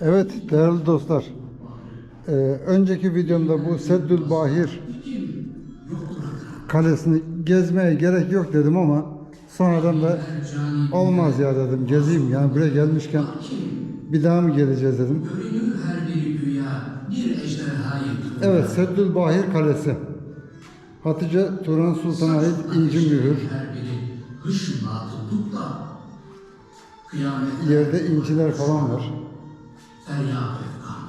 Evet değerli dostlar. Ee, önceki videomda bu Seddül Bahir kalesini gezmeye gerek yok dedim ama sonradan da olmaz ya dedim gezeyim yani buraya gelmişken bir daha mı geleceğiz dedim. Evet Seddül Bahir Kalesi. Hatice Turan Sultan'a ait inci mühür. Yerde inciler falan var. Feryat efkan.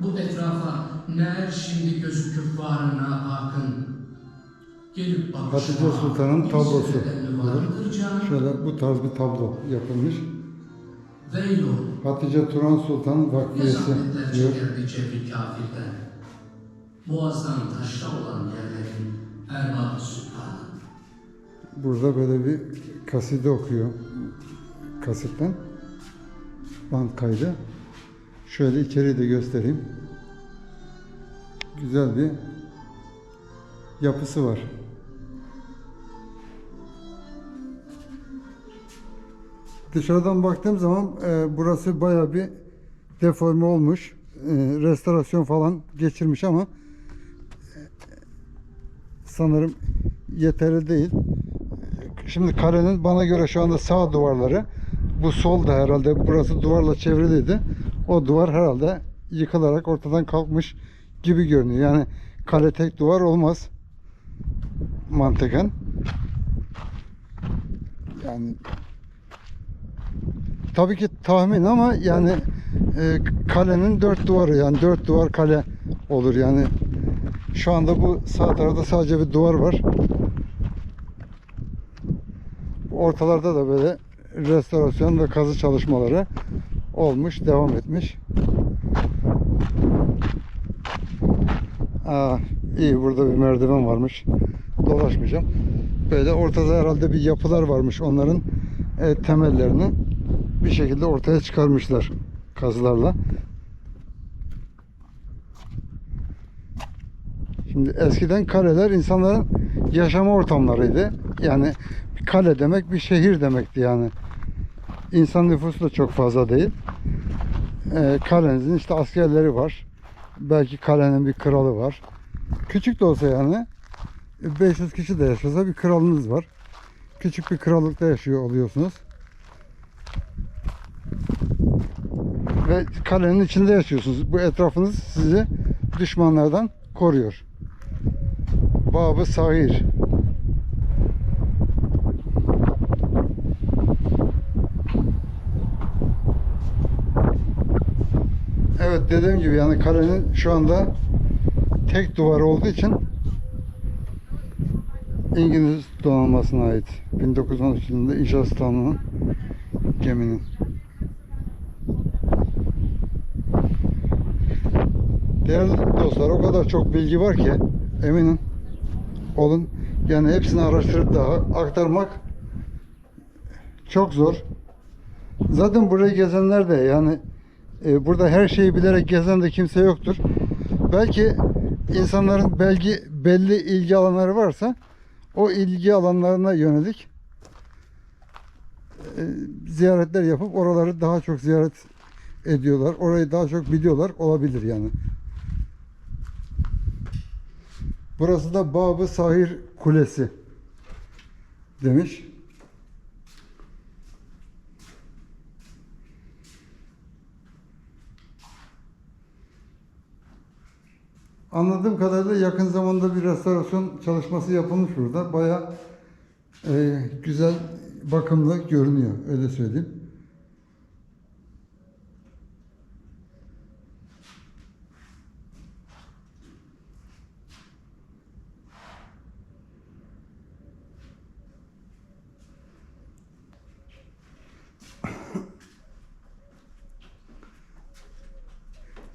Bu etrafa ner şimdi gözü küffarına bakın. Gelip. Hatice Sultan'ın tablosu. Şöyle bu tarz bir tablo yapılmış. Veylo. Hatice Turan Sultan Vakfiyesi diyor. Boğazdan taşta olan yerlerin erbabı sultanı. Burada böyle bir kaside okuyor kasitten. Band kaydı. Şöyle içeriği de göstereyim. Güzel bir yapısı var. Dışarıdan baktığım zaman e, burası baya bir deforme olmuş. E, restorasyon falan geçirmiş ama e, sanırım yeterli değil. Şimdi kalenin bana göre şu anda sağ duvarları bu sol da herhalde burası duvarla çevriliydi. O duvar herhalde yıkılarak ortadan kalkmış gibi görünüyor. Yani kale tek duvar olmaz mantıken. Yani tabii ki tahmin ama yani e, kalenin dört duvarı yani dört duvar kale olur yani. Şu anda bu sağ tarafta sadece bir duvar var. Ortalarda da böyle restorasyon ve kazı çalışmaları olmuş, devam etmiş. Aa, iyi burada bir merdiven varmış. Dolaşmayacağım. Böyle ortada herhalde bir yapılar varmış. Onların e, temellerini bir şekilde ortaya çıkarmışlar kazılarla. Şimdi eskiden kaleler insanların yaşama ortamlarıydı. Yani kale demek bir şehir demekti yani. İnsan nüfusu da çok fazla değil. Ee, kalenizin işte askerleri var. Belki kalenin bir kralı var. Küçük de olsa yani 500 kişi de yaşasa bir kralınız var. Küçük bir krallıkta yaşıyor oluyorsunuz. Ve kalenin içinde yaşıyorsunuz. Bu etrafınız sizi düşmanlardan koruyor. Babı Sahir. Evet dediğim gibi yani kalenin şu anda tek duvar olduğu için İngiliz donanmasına ait. 1913 yılında inşaat tanımlanan geminin. Değerli dostlar o kadar çok bilgi var ki eminim olun yani hepsini araştırıp daha aktarmak çok zor. Zaten burayı gezenler de yani e, burada her şeyi bilerek gezen de kimse yoktur. Belki insanların belki belli ilgi alanları varsa o ilgi alanlarına yönelik e, ziyaretler yapıp oraları daha çok ziyaret ediyorlar. Orayı daha çok biliyorlar. Olabilir yani. Burası da Babı Sahir Kulesi demiş. Anladığım kadarıyla yakın zamanda bir restorasyon çalışması yapılmış burada. Baya güzel, bakımlı görünüyor. Öyle söyleyeyim.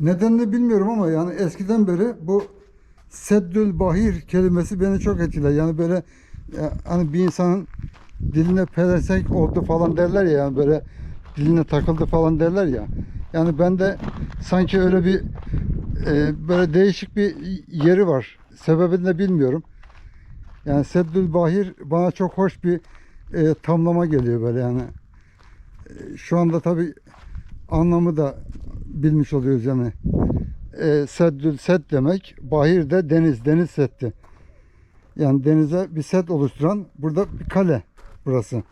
Nedenini bilmiyorum ama yani eskiden beri bu Seddül Bahir kelimesi beni çok etkiler. Yani böyle ya, hani bir insanın diline pelesenk oldu falan derler ya yani böyle diline takıldı falan derler ya. Yani ben de sanki öyle bir e, böyle değişik bir yeri var. Sebebini de bilmiyorum. Yani Seddül Bahir bana çok hoş bir e, tamlama geliyor böyle yani. E, şu anda tabi anlamı da bilmiş oluyoruz yani. E, seddül set demek. Bahir de deniz, deniz setti. Yani denize bir set oluşturan burada bir kale burası.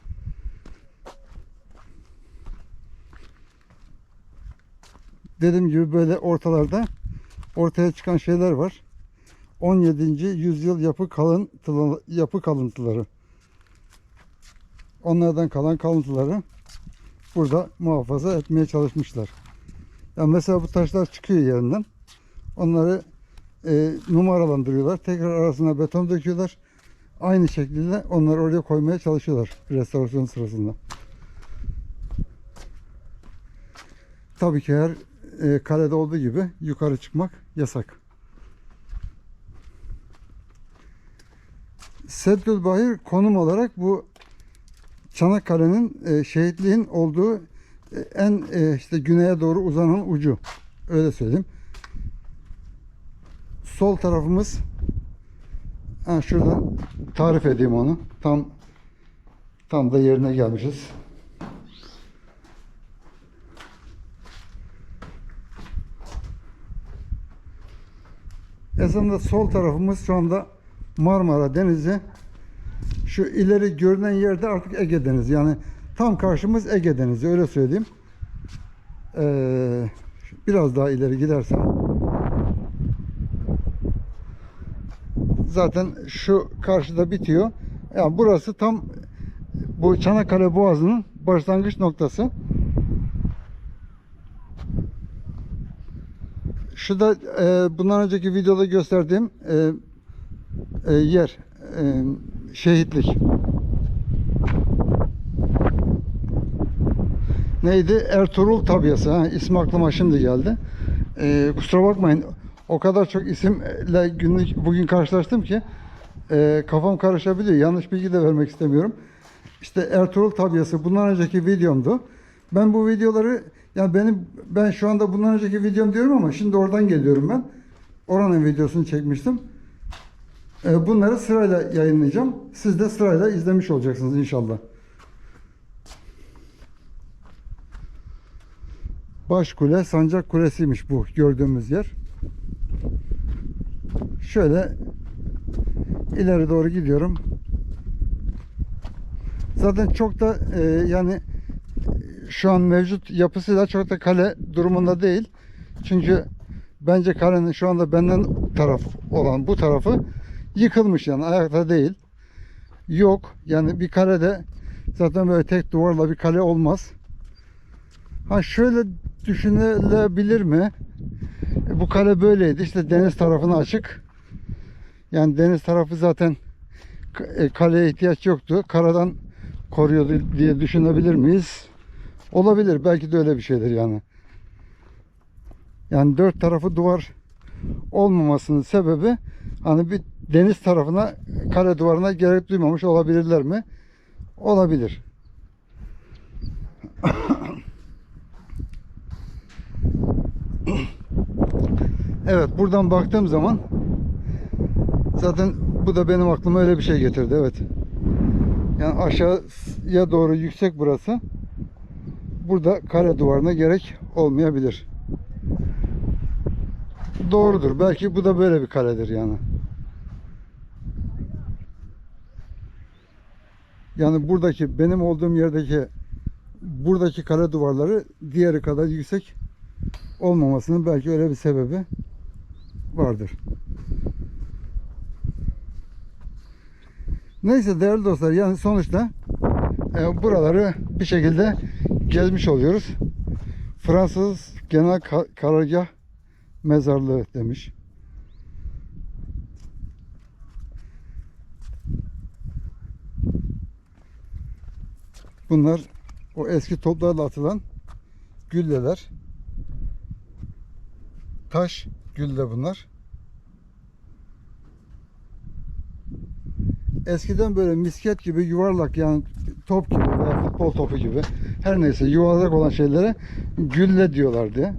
Dediğim gibi böyle ortalarda ortaya çıkan şeyler var. 17. yüzyıl yapı kalıntıları, yapı kalıntıları. Onlardan kalan kalıntıları burada muhafaza etmeye çalışmışlar. Yani mesela bu taşlar çıkıyor yerinden. Onları e, numaralandırıyorlar. Tekrar arasına beton döküyorlar. Aynı şekilde onları oraya koymaya çalışıyorlar restorasyon sırasında. Tabii ki her e, kalede olduğu gibi yukarı çıkmak yasak. Seddül Bahir konum olarak bu Çanakkale'nin e, şehitliğin olduğu e, en e, işte güneye doğru uzanan ucu. Öyle söyleyeyim. Sol tarafımız ha, şuradan tarif edeyim onu. Tam tam da yerine gelmişiz. Esasında sol tarafımız şu anda Marmara Denizi. Şu ileri görünen yerde artık Ege Denizi. Yani tam karşımız Ege Denizi öyle söyleyeyim. Ee, biraz daha ileri gidersem zaten şu karşıda bitiyor. Yani burası tam bu Çanakkale Boğazı'nın başlangıç noktası. Şu da e, bundan önceki videoda gösterdiğim e, e, yer e, şehitlik. Neydi? Ertuğrul Tabyası. Ha, ismi aklıma şimdi geldi. E, kusura bakmayın. O kadar çok isimle günlük bugün karşılaştım ki e, kafam karışabiliyor. Yanlış bilgi de vermek istemiyorum. İşte Ertuğrul Tabyası bundan önceki videomdu. Ben bu videoları yani benim ben şu anda bundan önceki videom diyorum ama şimdi oradan geliyorum ben. Oranın videosunu çekmiştim. E, bunları sırayla yayınlayacağım. Siz de sırayla izlemiş olacaksınız inşallah. Baş kule sancak kulesiymiş bu gördüğümüz yer. Şöyle ileri doğru gidiyorum. Zaten çok da e, yani şu an mevcut yapısıyla çok da kale durumunda değil. Çünkü bence kalenin şu anda benden taraf olan bu tarafı yıkılmış yani ayakta değil. Yok yani bir kalede zaten böyle tek duvarla bir kale olmaz. Ha şöyle düşünülebilir mi? Bu kale böyleydi. İşte deniz tarafına açık. Yani deniz tarafı zaten e, kaleye ihtiyaç yoktu. Karadan koruyordu diye düşünebilir miyiz? Olabilir. Belki de öyle bir şeydir yani. Yani dört tarafı duvar olmamasının sebebi hani bir deniz tarafına kale duvarına gerek duymamış olabilirler mi? Olabilir. Evet buradan baktığım zaman zaten bu da benim aklıma öyle bir şey getirdi evet. Yani aşağıya doğru yüksek burası. Burada kale duvarına gerek olmayabilir. Doğrudur. Belki bu da böyle bir kaledir yani. Yani buradaki benim olduğum yerdeki buradaki kale duvarları diğeri kadar yüksek olmamasının belki öyle bir sebebi vardır. Neyse değerli dostlar yani sonuçta e, buraları bir şekilde gezmiş oluyoruz. Fransız Genel Ka- Karargah Mezarlığı demiş. Bunlar o eski toplarla atılan gülleler. Taş gülle bunlar. Eskiden böyle misket gibi yuvarlak yani top gibi veya futbol topu gibi her neyse yuvarlak olan şeylere gülle diyorlardı.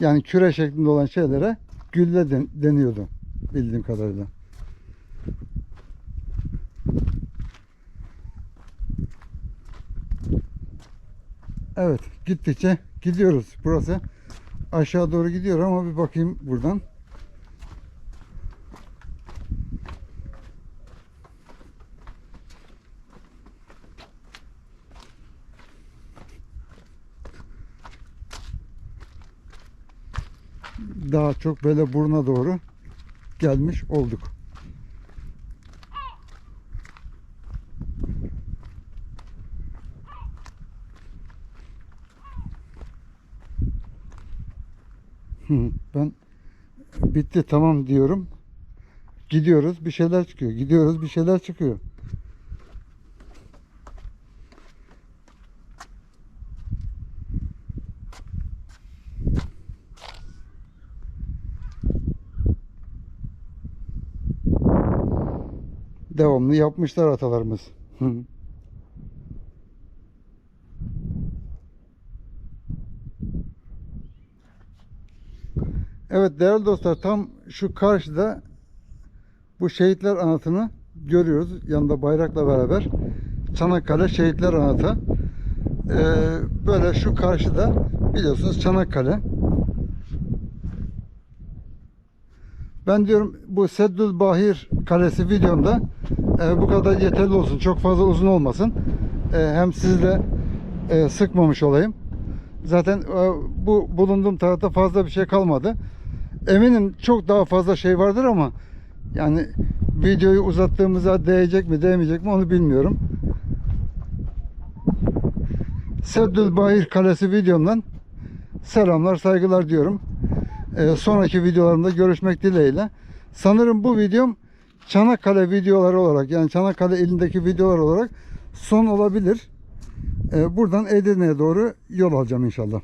Yani küre şeklinde olan şeylere gülle den- deniyordu bildiğim kadarıyla. Evet gittikçe gidiyoruz. Burası aşağı doğru gidiyor ama bir bakayım buradan. Daha çok böyle buruna doğru gelmiş olduk. Ben bitti tamam diyorum. Gidiyoruz bir şeyler çıkıyor. Gidiyoruz bir şeyler çıkıyor. Devamlı yapmışlar atalarımız. Evet değerli dostlar tam şu karşıda bu şehitler anıtını görüyoruz. Yanında bayrakla beraber Çanakkale Şehitler Anıtı. Ee, böyle şu karşıda biliyorsunuz Çanakkale. Ben diyorum bu Seddül Bahir Kalesi videomda e, bu kadar yeterli olsun. Çok fazla uzun olmasın. E, hem sizi de e, sıkmamış olayım. Zaten e, bu bulunduğum tarafta fazla bir şey kalmadı. Eminim çok daha fazla şey vardır ama yani videoyu uzattığımıza değecek mi değmeyecek mi onu bilmiyorum. Seddül Bahir Kalesi videomdan selamlar saygılar diyorum. Ee, sonraki videolarımda görüşmek dileğiyle. Sanırım bu videom Çanakkale videoları olarak yani Çanakkale ilindeki videolar olarak son olabilir. Ee, buradan Edirne'ye doğru yol alacağım inşallah.